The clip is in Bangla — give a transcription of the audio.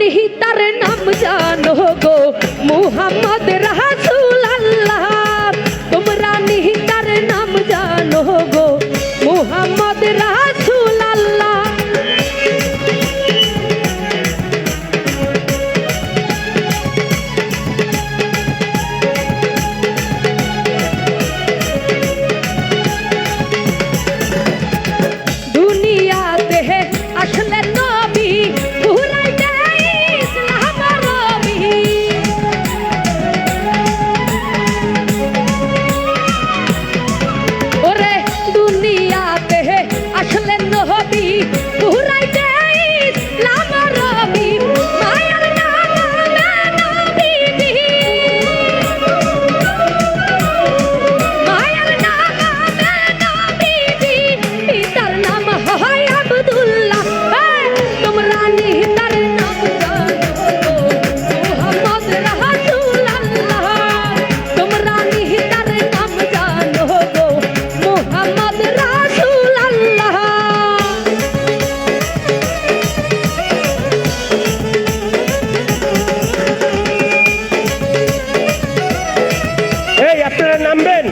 নিহিতার নাম জানো গো মুহাম্মদ রাসূল আপনারা নামবেন